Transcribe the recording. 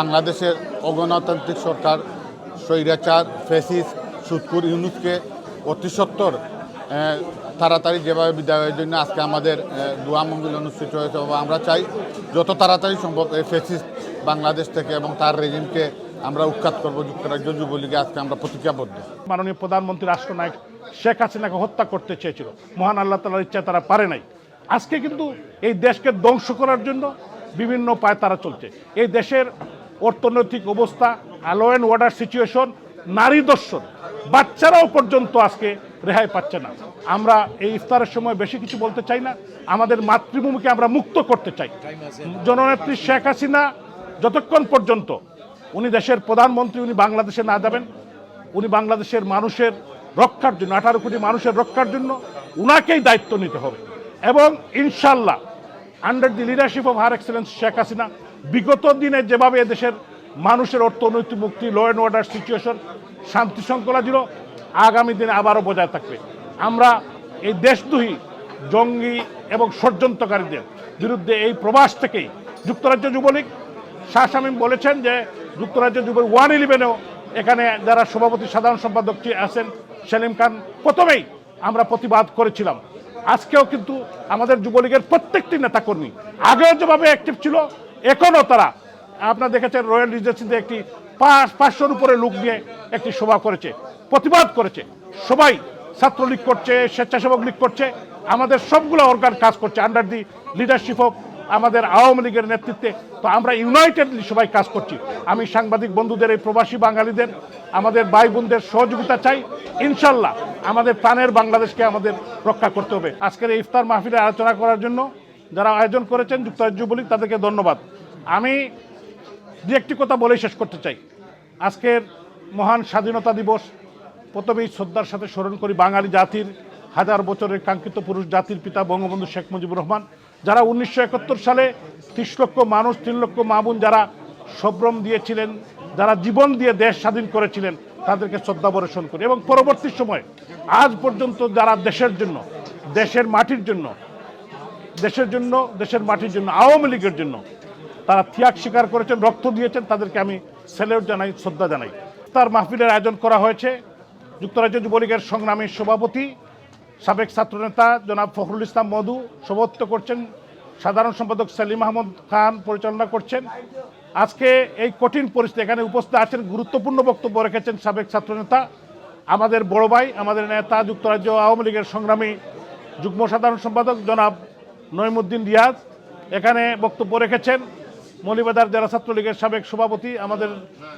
বাংলাদেশের অগণতান্ত্রিক সরকার, স্বৈরাচার ফেসিস সুৎকুর ইউনুসকে অতি সত্তর তাড়াতাড়ি যেভাবে বিদায়ের জন্য আজকে আমাদের দোয়া মঙ্গল অনুষ্ঠিত হয়েছে এবং আমরা চাই যত তাড়াতাড়ি সম্ভব এই ফেসিস বাংলাদেশ থেকে এবং তার রেজিমকে আমরা উৎখাত করব যুক্তরাজ্য যুবলীগে আজকে আমরা প্রতিজ্ঞাবদ্ধ মাননীয় প্রধানমন্ত্রী, রাষ্ট্রনায়ক শেখ হাসিনাকে হত্যা করতে চেয়েছিল। মহান আল্লাহ তালার ইচ্ছা তারা পারে নাই। আজকে কিন্তু এই দেশকে ধ্বংস করার জন্য বিভিন্ন পায় তারা চলছে। এই দেশের অর্থনৈতিক অবস্থা ল অ্যান্ড ওয়ার্ডার সিচুয়েশন নারী দর্শন, বাচ্চারাও পর্যন্ত আজকে রেহাই পাচ্ছে না। আমরা এই ইফতারের সময় বেশি কিছু বলতে চাই না, আমাদের মাতৃভূমিকে আমরা মুক্ত করতে চাই। জননেত্রী শেখ হাসিনা যতক্ষণ পর্যন্ত উনি দেশের প্রধানমন্ত্রী, উনি বাংলাদেশে না যাবেন, উনি বাংলাদেশের মানুষের রক্ষার জন্য, আঠারো কোটি মানুষের রক্ষার জন্য উনাকেই দায়িত্ব নিতে হবে। এবং ইনশাল্লাহ under the leadership of her excellence Sheikh Hasina বিগত দিনে যেভাবে এদেশের মানুষের অর্থনৈতিক মুক্তি ল অ্যান্ড অর্ডার সিচুয়েশন শান্তি শৃঙ্খলা ছিল, আগামী দিনে আবারও বজায় থাকবে। আমরা এই দেশদ্রোহী, জঙ্গি এবং ষড়যন্ত্রকারীদের বিরুদ্ধে এই প্রবাস থেকেই যুক্তরাজ্য যুবলীগ, শাহ শামীম বলেছেন যে যুক্তরাজ্য যুবলীগ ওয়ান ইলেভেনেও এখানে যারা সভাপতি সাধারণ সম্পাদকটি আছেন সেলিম খান, প্রথমেই আমরা প্রতিবাদ করেছিলাম। আজকেও কিন্তু আমাদের যুবলীগের প্রত্যেকটি নেতাকর্মী, আগেও যেভাবে অ্যাক্টিভ ছিল, এখনও তারা, আপনারা দেখেছেন রয়্যাল রিজেন্সিতে একটি পাঁচ, পাঁচশোর উপরে লোক নিয়ে একটি সভা করেছে, প্রতিবাদ করেছে। সবাই ছাত্রলীগ করছে, স্বেচ্ছাসেবক লীগ করছে, আমাদের সবগুলো অর্গান কাজ করছে আন্ডার দি লিডারশিপ অফ আমাদের আওয়ামী লীগের নেতৃত্বে। তো আমরা ইউনাইটেডলি সবাই কাজ করছি। আমি সাংবাদিক বন্ধুদের, এই প্রবাসী বাঙালিদের, আমাদের ভাই বোনদের সহযোগিতা চাই। ইনশাল্লাহ আমাদের প্রাণের বাংলাদেশকে আমাদের রক্ষা করতে হবে। আজকের ইফতার মাহফিলে আলোচনা করার জন্য যারা আয়োজন করেছেন যুক্তরাজ্য যুবলীগ, তাদেরকে ধন্যবাদ। আমি দু একটি কথা বলেই শেষ করতে চাই। আজকের মহান স্বাধীনতা দিবস, প্রথমেই শ্রদ্ধার সাথে স্মরণ করি বাঙালি জাতির, হাজার বছরের কাঙ্ক্ষিত পুরুষ জাতির পিতা বঙ্গবন্ধু শেখ মুজিবুর রহমান, যারা উনিশশো একাত্তর সালে ত্রিশ লক্ষ মানুষ, তিন লক্ষ মামুন যারা সব্রম দিয়েছিলেন, যারা জীবন দিয়ে দেশ স্বাধীন করেছিলেন তাদেরকে শ্রদ্ধা বর্ষণ করি। এবং পরবর্তী সময়, আজ পর্যন্ত যারা দেশের জন্য, দেশের মাটির জন্য, দেশের জন্য, দেশের মাটির জন্য, আওয়ামী লীগের জন্য তারা ত্যাগ স্বীকার করেছেন, রক্ত দিয়েছেন, তাদেরকে আমি স্যালিউট জানাই, শ্রদ্ধা জানাই। তার মাহফিলের আয়োজন করা হয়েছে যুক্তরাজ্য যুবলীগের সংগ্রামী সভাপতি, সাবেক ছাত্রনেতা জনাব ফখরুল ইসলাম মধু সভাপতিত্ব করছেন, সাধারণ সম্পাদক সেলিম আহমদ খান পরিচালনা করছেন আজকে এই কঠিন পরিস্থিতি, এখানে উপস্থিত আছেন, গুরুত্বপূর্ণ বক্তব্য রেখেছেন সাবেক ছাত্রনেতা, আমাদের বড় ভাই, আমাদের নেতা, যুক্তরাজ্য আওয়ামী লীগের সংগ্রামী যুগ্ম সাধারণ সম্পাদক জনাব নইমুদ্দিন রিয়াজ। এখানে বক্তব্য রেখেছেন মলিবাদার জেলা ছাত্রলীগের সাবেক সভাপতি, আমাদের